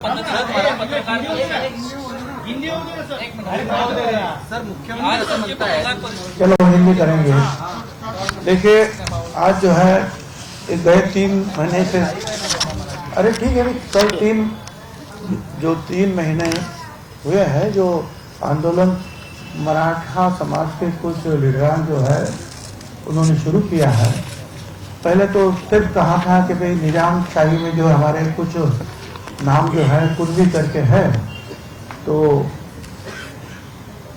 Sir मुख्यमंत्री चलो हिंदी करेंगे। देखिए आज जो है गए तीन महीने से अरे ठीक है कल तीन जो तीन महीने हुए हैं जो आंदोलन मराठा समाज के कुछ लीडरान जो है उन्होंने शुरू किया है। पहले तो सिर्फ़ कहा था कि भाई निज़ाम शाही में जो हमारे कुछ नाम जो है भी करके है तो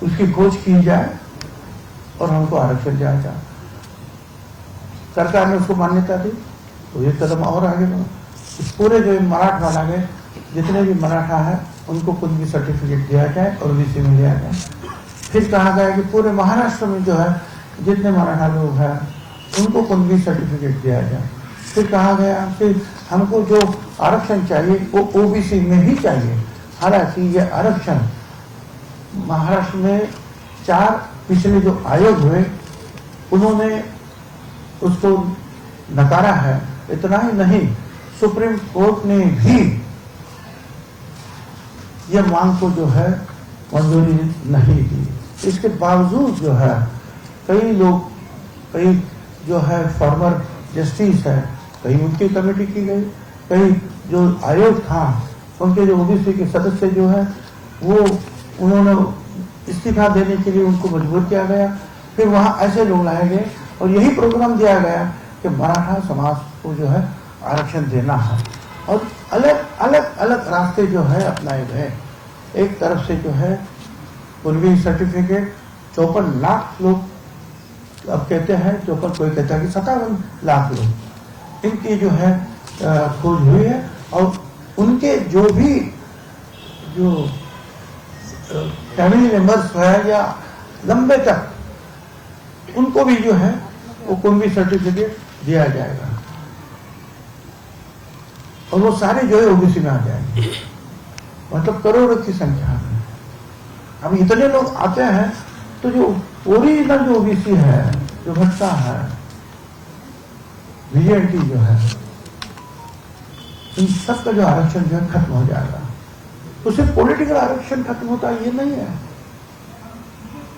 उसकी खोज की जाए और हमको आरक्षण दिया जाए। सरकार ने उसको मान्यता दी तो ये कदम और आगे बढ़ा। पूरे जो मराठवाड़ा में जितने भी मराठा है, उनको कुछ भी सर्टिफिकेट दिया जाए और ओबीसी में लिया जाए। फिर कहा गया कि पूरे महाराष्ट्र में जो है, जितने मराठा लोग हैं, उनको कुछ भी सर्टिफिकेट दिया जाए। फिर कहा गया कि हमको जो आरक्षण चाहिए, वो ओबीसी में ही चाहिए। हालाँकि ये आरक्षण महाराष्ट्र में चार पिछले जो आयोग हुए, उन्होंने उसको नकारा है। इतना ही नहीं, सुप्रीम कोर्ट ने भी यह मांग को जो है मंजूरी नहीं दी। इसके बावजूद जो है, कई लोग, कई जो है फॉर्मर जस्टिस है कहीं उनकी कमेटी की गई, कहीं जो आयोग था, उनके जो ओबीसी के सदस्य जो है, वो उन्होंने इस्तीफा देने के लिए उनको मजबूर किया गया। फिर वहाँ ऐसे लोग लाए गए और यही प्रोग्राम दिया गया कि मराठा समाज को जो है आरक्षण देना है। और अलग अलग अलग रास्ते जो है अपनाए गए। एक तरफ़ से जो है पूर्वी सर्टिफिकेट चौपन लाख लोग अब कहते हैं, चौपन कोई कहता है कि सत्तावन लाख लोग। इनकी जो है खोज हुई है और उनके जो भी जो फैमिली मेंबर्स है या लंबे तक, उनको भी जो है, वो कुंभी सर्टिफिकेट दिया जाएगा। और वो सारे जो है, ओबीसी में आ जाएँगे। मतलब करोड़ों की संख्या में। अब इतने लोग आते हैं तो जो ओरिजिनल जो ओबीसी है, जो भट्टा है वीएनटी जो है, इन सब का जो आरक्षण जो है खत्म हो जाएगा। तो सिर्फ़ पॉलिटिकल आरक्षण खत्म होता ये नहीं है।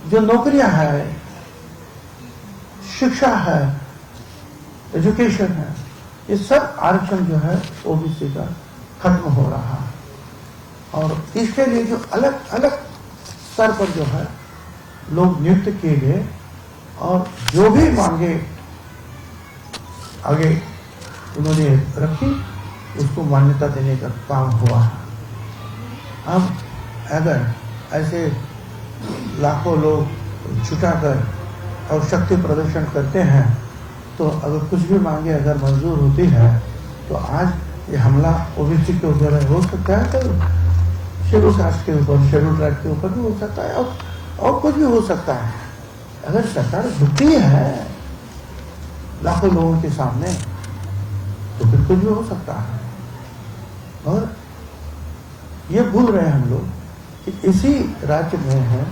जो नौकरियाँ है, शिक्षा है एजुकेशन है, ये सब आरक्षण जो है ओबीसी का खत्म हो रहा है। और इसके लिए जो अलग अलग स्तर पर जो है, लोग नियुक्त किए गए और जो भी मांगे आगे उन्होंने रखी उसको मान्यता देने का काम हुआ। अब अगर ऐसे लाखों लोग छुटा कर और शक्ति प्रदर्शन करते हैं तो अगर कुछ भी मांगे अगर मंजूर होती है तो आज ये हमला ओबीसी के ऊपर हो सकता है तो शेड्यूल कास्ट के ऊपर शेड्यूल ट्राइब के ऊपर भी हो सकता है और, और कुछ भी हो सकता है। अगर सरकार झुकती है लाखों लोगों के सामने तो फिर कुछ भी हो सकता है। और ये भूल रहे हैं हम लोग कि इसी राज्य में है,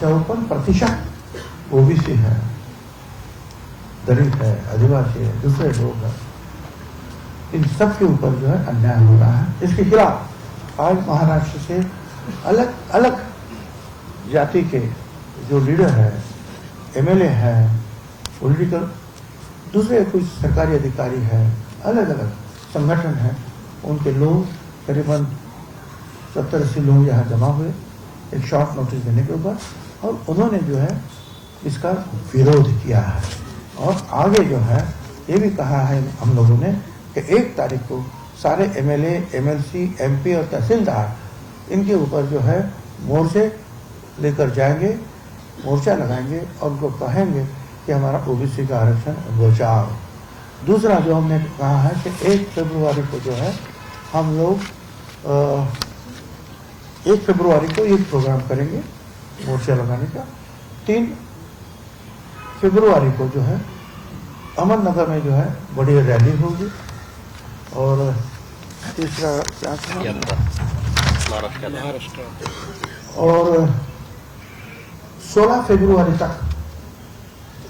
चौपन प्रतिशत ओबीसी है, दलित है, आदिवासी है, दूसरे लोग हैं। इन सब के ऊपर जो है अन्याय हो रहा है। इसके खिलाफ आज महाराष्ट्र से अलग अलग जाति के जो लीडर है, एमएलए है, पॉलिटिकल दूसरे कुछ सरकारी अधिकारी हैं अलग अलग संगठन हैं उनके लोग करीबन सत्तर अस्सी लोग यहाँ जमा हुए एक शॉर्ट नोटिस देने के ऊपर और उन्होंने जो है इसका विरोध किया है। और आगे जो है ये भी कहा है हम लोगों ने कि एक तारीख को सारे एमएलए, एमएलसी, एमपी और तहसीलदार इनके ऊपर जो है मोर्चे लेकर जाएँगे मोर्चा लगाएँगे और उनको कहेंगे कि हमारा ओबीसी का आरक्षण बचाओ। दूसरा जो हमने कहा है कि एक फरवरी को जो है हम लोग एक फरवरी को एक प्रोग्राम करेंगे मोर्चा लगाने का। तीन फरवरी को जो है अहमदनगर में जो है बड़ी रैली होगी। और तीसरा क्या था? और 16 फरवरी तक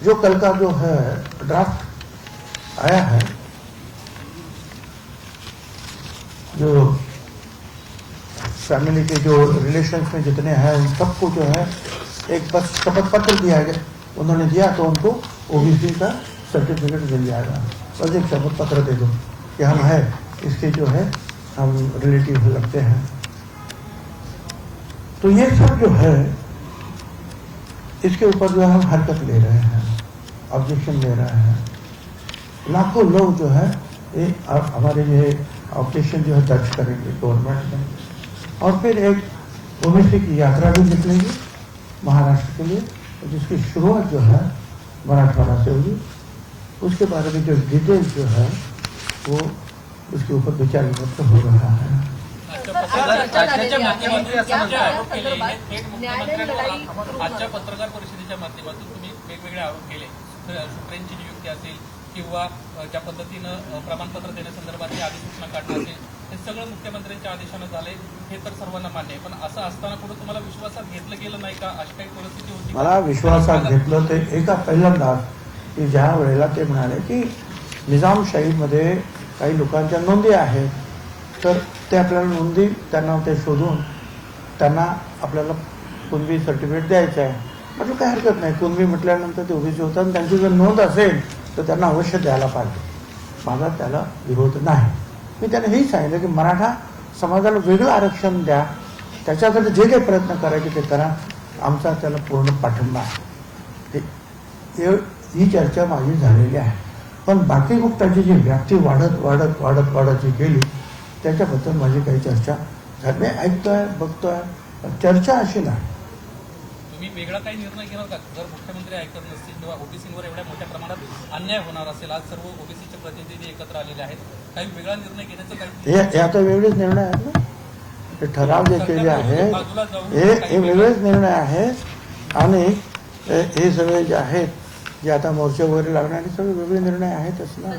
जो कल का जो है ड्राफ्ट आया है, जो फैमिली के जो रिलेशन में जितने हैं, उन सबको जो है एक बस शपथ पत्र दिया गया। उन्होंने दिया तो उनको ओबीसी का सर्टिफिकेट मिल जाएगा। बस एक शपथ पत्र दे दो कि हम है, इसके जो है हम रिलेटिव लगते हैं। तो ये सब जो है, इसके ऊपर जो है हम हरकत ले रहे हैं। ऑब्जेक्शन ले रहे हैं। लाखों लोग जो है ये हमारे ये ऑपरेशन जो है दर्ज करेंगे गवर्नमेंट में। और फिर एक ओबीसी की यात्रा भी निकलेगी महाराष्ट्र के लिए जिसकी शुरुआत जो है मराठवाड़ा से होगी। उसके बारे में जो डिटेल्स जो है वो उसके ऊपर विचार विमर्श हो रहा है। आजच्या पत्रकार परिषदेच्या माध्यमातून तुम्ही वेगवेगळे आरोप केले. तर शुक्रेंची नियुक्ती असेल किंवा ज्या पद्धतीनं प्रमाणपत्र देण्यासंदर्भातली अधिसूचना काढणं असेल हे सगळं मुख्यमंत्र्यांच्या आदेशानं झालंय हे तर सर्वांना मान्य आहे. पण असं असताना पुढे तुम्हाला विश्वासात घेतलं गेलं नाही का? अशी काही परिस्थिती होती? मला विश्वासात घेतलं ते एका पहिल्यांदा की ज्या वेळेला ते म्हणाले की निजामशाहीमध्ये काही लोकांच्या नोंदी आहेत तर ते आपल्याला नोंदी त्यांना ते शोधून त्यांना आपल्याला कुणबी सर्टिफिकेट द्यायचं आहे. म्हटलं काय हरकत नाही. कुणबी म्हटल्यानंतर ते ओबीसी होतात त्यांची जर नोंद असेल तर त्यांना अवश्य द्यायला पाहिजे. माझा त्याला विरोध नाही. मी त्याने हेही सांगितलं की मराठा समाजाला वेगळं आरक्षण द्या. त्याच्यासाठी जे काही प्रयत्न करायचे ते करा. आमचा त्याला पूर्ण पाठिंबा आहे. ते- ही चर्चा माझी झालेली आहे. पण बाकी गुप्ताची जी व्याप्ती वाढत वाढत वाढत वाढत जी गेली त्याच्याबद्दल माझी काही चर्चा झाली मी ऐकतोय बघतोय. पण चर्चा अशी नाही. तुम्ही वेगळा काही निर्णय घेणार का? जर मुख्यमंत्री ऐकत नसतील किंवा ओबीसीवर एवढ्या मोठ्या प्रमाणात अन्याय होणार असेल आज सर्व ओबीसीचे प्रतिनिधी एकत्र आलेले आहेत. काही वेगळा निर्णय घेण्याचं काही हे हे आता वेगळेच निर्णय आहेत ना? ते ठराव जे केले आहेत हे हे वेगळेच निर्णय आहेत आणि हे सगळे जे आहेत जे आता मोर्चे वगैरे लागणारे सगळे वेगळे निर्णय आहेतच ना